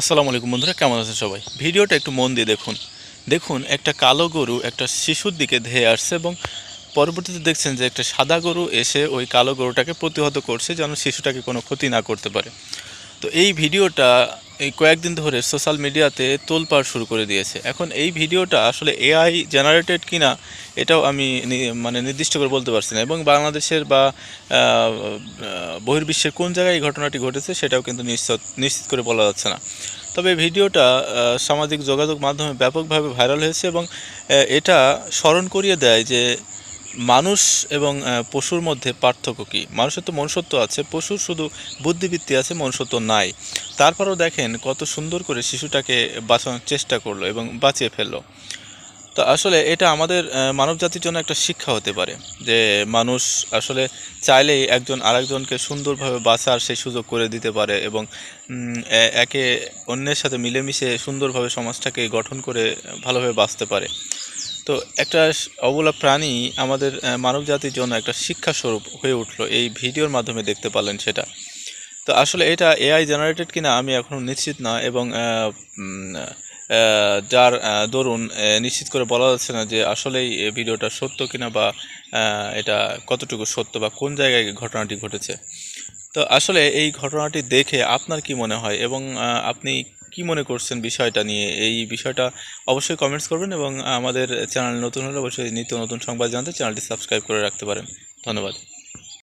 আসসালামু আলাইকুম বন্ধুরা, কেমন আছেন সবাই? ভিডিওটা একটু মন দিয়ে দেখুন। দেখুন, একটা কালো গরু একটা শিশুর দিকে ধেয়ে আসছে এবং পরবর্তীতে দেখছেন যে একটা সাদা গরু এসে ওই কালো গরুটাকে প্রতিহত করছে যেন শিশুটাকে কোনো ক্ষতি না করতে পারে। তো এই ভিডিওটা এই কয়েকদিন ধরে সোশ্যাল মিডিয়াতে তোলপাড় শুরু করে দিয়েছে। এখন এই ভিডিওটা আসলে এআই জেনারেটেড কিনা, এটাও আমি মানে নির্দিষ্ট করে বলতে পারছি না। এবং বাংলাদেশের বা বহির্বিশ্বের কোন জায়গায় এই ঘটনাটি ঘটেছে সেটাও কিন্তু নিশ্চিত নিশ্চিত করে বলা যাচ্ছে না। তবে ভিডিওটা সামাজিক যোগাযোগ মাধ্যমে ব্যাপকভাবে ভাইরাল হয়েছে এবং এটা স্মরণ করিয়ে দেয় যে মানুষ এবং পশুর মধ্যে পার্থক্য কী? মানুষের তো মনুষ্যত্ব আছে, পশুর শুধু বুদ্ধিবৃত্তি আছে, মনুষ্যত্ব নাই। তারপরও দেখেন কত সুন্দর করে শিশুটাকে বাঁচানোর চেষ্টা করল এবং বাঁচিয়ে ফেলল। তো আসলে এটা আমাদের মানব জাতির জন্য একটা শিক্ষা হতে পারে যে মানুষ আসলে চাইলেই একজন আরেকজনকে সুন্দরভাবে বাঁচার সেই সুযোগ করে দিতে পারে এবং একে অন্যের সাথে মিলেমিশে সুন্দরভাবে সমাজটাকে গঠন করে ভালোভাবে বাঁচতে পারে। তো একটা অবলা প্রাণী আমাদের মানব জাতির জন্য একটা শিক্ষা স্বরূপ হয়ে উঠল এই ভিডিওর মাধ্যমে দেখতে পারলেন সেটা। তো আসলে এটা এআই জেনারেটেড কিনা আমি এখনও নিশ্চিত না এবং যার দরুন নিশ্চিত করে বলা যাচ্ছে না যে আসলেই ভিডিওটা সত্য কিনা বা এটা কতটুকু সত্য বা কোন জায়গায় ঘটনাটি ঘটেছে। তো আসলে এই ঘটনাটি দেখে আপনার কি মনে হয় এবং আপনি কি মনে করছেন বিষয়টা নিয়ে? এই বিষয়টা অবশ্যই কমেন্টস করবেন এবং আমাদের চ্যানেল নতুন হলে অবশ্যই নিত্য নতুন সংবাদ জানতে চ্যানেলটি সাবস্ক্রাইব করে রাখতে পারেন। ধন্যবাদ।